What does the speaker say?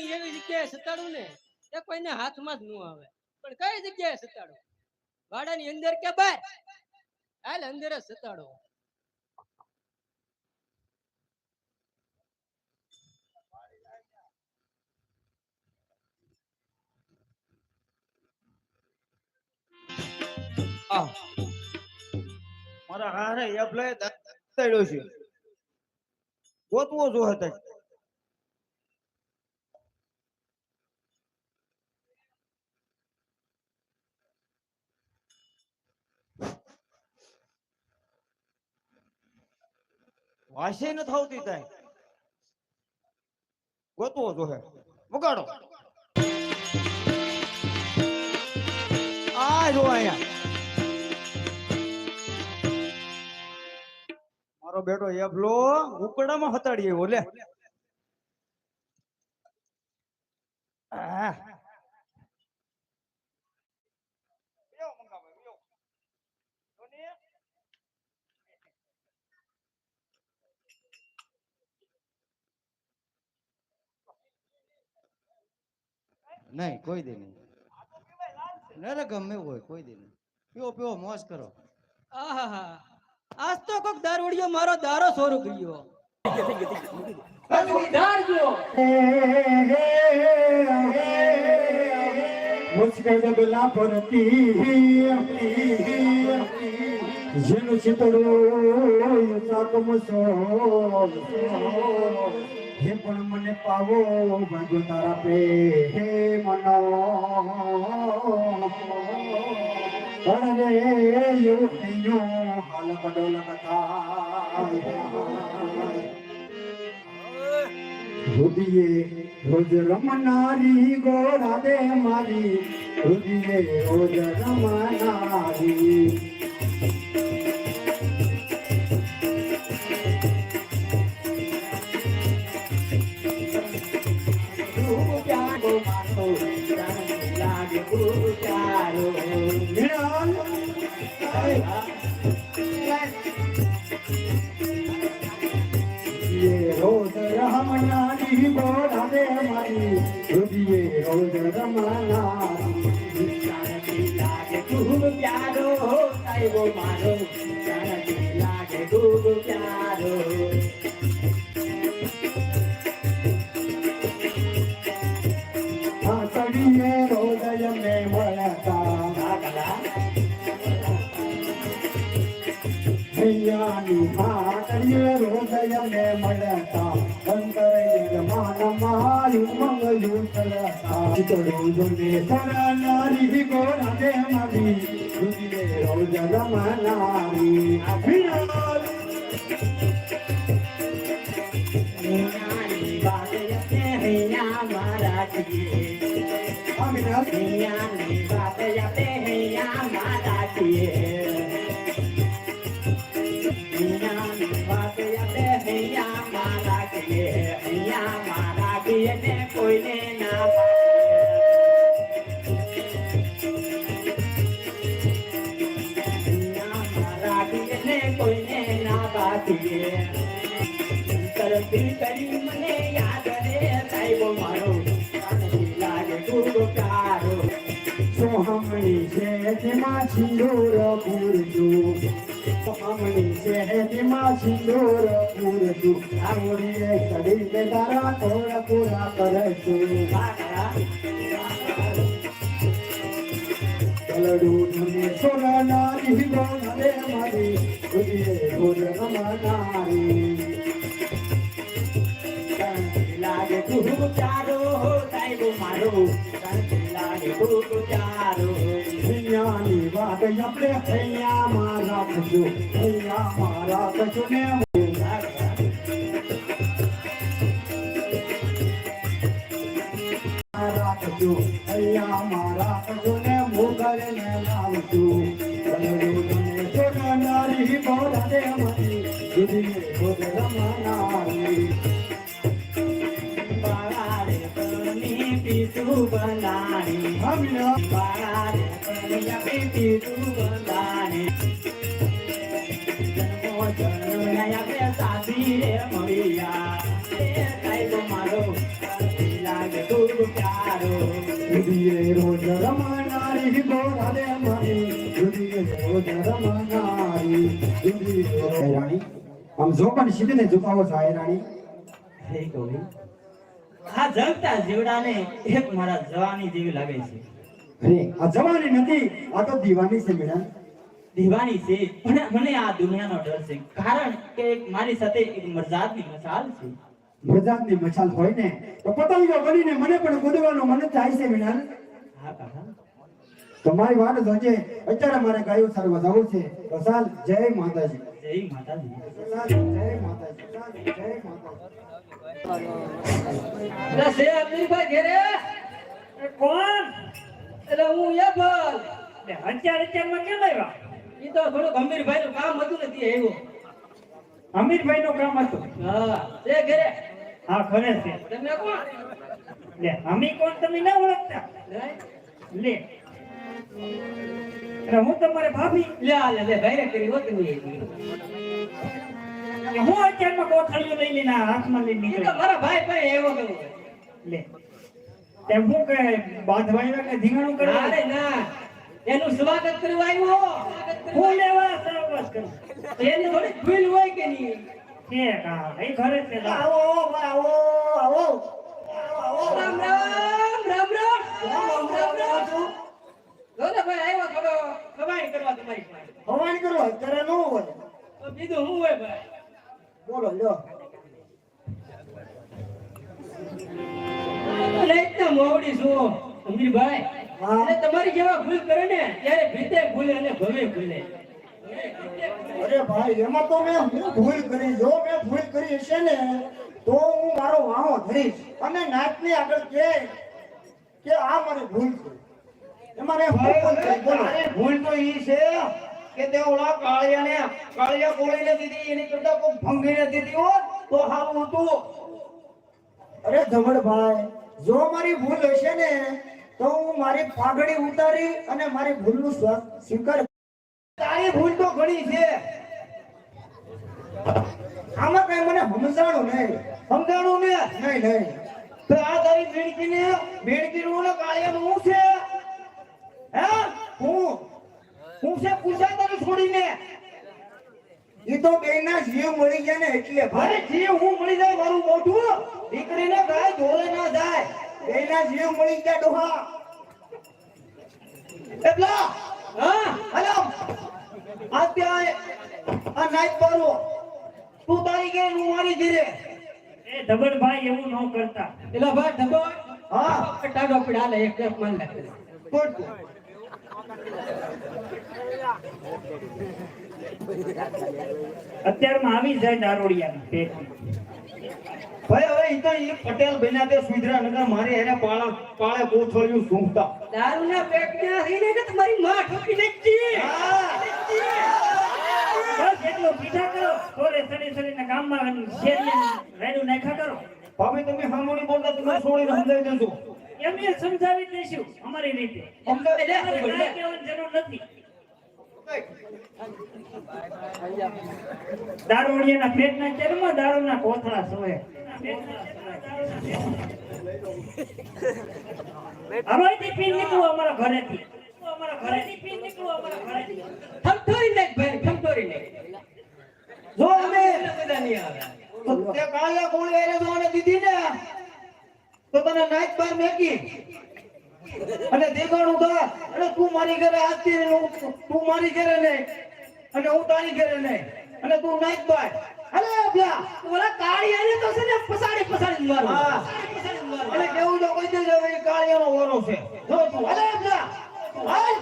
વાડાની એવી જગ્યાએ સતાડું ને, એ કોઈને હાથમાં જ ન આવે. પણ કઈ જગ્યાએ સતાડું? વાડાની અંદર કે બહાર? હાલ અંદર જ સતાડો. મારા હારે એપ્લાય ગોતવો જો હતા વાસે ન થાવતી તાય ગોતવો જોહે વગાડો આ જો અહીંયા. મારો બેટો એબલો ઉકડામાં હતાડી આવ્યો, લે. આહ. નહીં કોઈ દે નહીં. ના ગમે હોય કોઈ દે નહીં. પીવો પીવો મોજ કરો. આહાહા. આજ તો કોક દારૂડિયો મારો દારો સોરું કર્યો મુશ્કેલ બલા પરતી જેનું ચિતડો હે પણ મને પાવો ભાગ્યો તારા પે હે મનો અરે એવું થયું, હાલ કથા રુદિયે રોજ રમનારી ગોરાદે મારી. રુદિયે રોજ રમનારી મારી લાગે ખૂબ રમનારી મળતા અંતરે માન માયું મંગલું ચલતા ચિતડું જોને સરા નારી ગોરા દે મારી દુનિયે રોજ રમનારી અભિનવ સોહમણી શહેરમાં સિંદૂર પૂરતું સોહમણી શહેરમાં સિંદૂર પૂરતું આવડીએ શરીર તારા થોડા પૂરા કરશું કલડું મને સોના નારી ગોળે મારી ગુડીએ ગોળ લાગે ખૂબ પ્યારો સાહેબ મારો. લાગે ખૂબ પ્યારો દુનિયાની વાત આપણે હૈયામાં રાખશું હૈયામાં રાખશું ને રાખશું હૈયામાં રાખશું ને મુગલને લાવશું કલડું મને સોનારી ગોળે મારી. ગુડીએ ગોળ રમનારી. બલાણી હમ લો પારે કરિયા બેટી તું બલાણી જન્મો જન્મ નયા બે સાદી રે મૈયા એ કાયદો મારો લાગે તું પ્યારો ઉદીએ રોજ રમનારી ગોરા દે મની ઉદીએ રોજ રમનારી ઉદીએ રાણી આમ જો પણ સીધી ને ઝુકાવો થાય રાણી હે કવિ આ જગતા જીવડાને એક મારા જવાની જેવી લાગે છે. અરે આ જવાની નથી આ તો દીવાની છે મેડમ. દીવાની છે પણ મને આ દુનિયાનો ડર છે કારણ કે મારી સાથે એક મરજાદની મસાલ છે. મરજાદની મસાલ હોય ને તો પતંગો બનીને મને પણ કૂદવાનું મને થાય છે મેડમ. હા કાકા. તમારી વાત જોજે અત્યારે મારે ગાયો સારવા જવું છે. તો ચાલ જય માતાજી. જય માતાજી. જય માતાજી જય માતાજી એટલે અમીરભાઈ ઘેરે કોણ? એટલે હું એ બોલ તે હજાર કેમ આવ્યા? ઈ તો થોડુંક અમીરભાઈ નું કામ હતું નથી આવ્યો. અમીરભાઈ નું કામ હતું? હા ઘેરે? હા ખરે છે. તમે કોણ? લે અમી કોણ તમે ના ઓળખતા? લે. એટલે હું તમારે ભાભી લે લે લે ભાઈ કરી હોતી હોય. હું અત્યારમાં કોથળીઓ લઈ લઈને હાથમાં લઈ ઈ તો મારા ભાઈ ભાઈ એવો કેવો લે. તે હું કે બાંધવા આવ્યા કે ધીંગાણું કરવા અરે ના. એનું સ્વાગત કરવા આવ્યો હું. લેવા સર્વસ કરું? એની થોડી ભૂલ હોય કે નહીં? કે કા એ ખરે છે આવો આવો આવો. રામ રામ રામ રામ રામ. જો ભાઈ આવ્યો થોડો કમાણી કરવા તમારી પાસે. હવાન કરો અત્યારે ન હોય. તો બીજું હું હોય ભાઈ? બોલો લ્યો. લઈતના મોવડી છું અમીરભાઈ. હા. તમારી જેવા ભૂલ કરે ને ત્યારે ભીતે ભૂલે અને ભવે ભૂલે. અરે ભાઈ એમાં તો મેં હું ભૂલ કરી જો મેં ભૂલ કરી હશે ને તો હું મારો વાહો ધરીશ. અને નાચની આગળ કે કે આ મારી ભૂલ છે એમાં મેં બોલો. ભૂલ તો ઈ છે કે તે ઓલા કાળિયાને કાળિયા કોળીને દીધી એની કરતા કોઈ ભંગીને દીધી હોત તો સારું હતું અરે ધવળભાઈ જો મારી ભૂલ હશે ને તો હું મારી પાઘડી ઉતારી અને મારી ભૂલનું સ્વ- સ્વીકાર તારી ભૂલ તો ઘણી છે. આમાં કઈ મને સમજાણું નહીં. સમજાણું ને? નહીં નહીં. તો આ તારી બેડકીને બેડકીનું ઓલા કાળિયાનું હું છે? હે? હું? છે છોડીને? એ તો બેના જીવ મળી ગયા ને એટલે ભાઈ. જીવ હું મળી જાય મારું મોઢું? દીકરીને ગાય ધોરે ના જાય. બેના જીવ મળી ગયા ડોહા. એટલા હા? હલો. આ ત્યાં આ નાઈટ તું તારી ઘેર હું મારી ઘેરે. એ ધબલભાઈ એવું ન કરતા. એલા ભાઈ ધબો હા. ટાડો પડા લે એક એક મન લાગે અત્યારમાં આવી જાય દારોડિયાના પેટમાં ભાઈ હવે ઈ તો ઈ પટેલ બન્યા તે સુધરાનગર મારી એને પાળા પાળે કોથળિયું સૂંઘતા. દારૂ ના પેટ ના થઈને કે તમારી માં ઠોકી નાખી બસ એટલો પીઠા કરો. થોડે સડી સડીને ગામમાં રેડું નાખ્યા કરો. ભાભી તમે સામોની બોલતા તમે છોડીને સમજાવી દેજો. એમને સમજાવી દેશું અમારી રીતે જરૂર નથી દારૂડિયાના પેટના ચેરમાં દારૂના કોથળા સોય હવેથી પીન નીકળો અમારા ઘરેથી અમારા ઘરેથી પીન નીકળો અમારા ઘરેથી ઠમઠોરી નાખ ભાઈ ઠમઠોરી નાખ જો અમે બધા નહીં આવે તો દીધી ને તો તને નાઈટ બાર મેકી અને દેખાણું થા અને તું મારી ઘરે આજથી તું મારી ઘરે નહીં અને હું તારી ઘરે નહીં અને તું નાઈટ બાર અરે અભ્યા ઓલા કાળિયાને તો છે ને પસાડી પસાડી જ હા. અને કેવું તો કોઈ દે હવે કાળિયાનો ઓરો છે. જો તું અરે હાલ.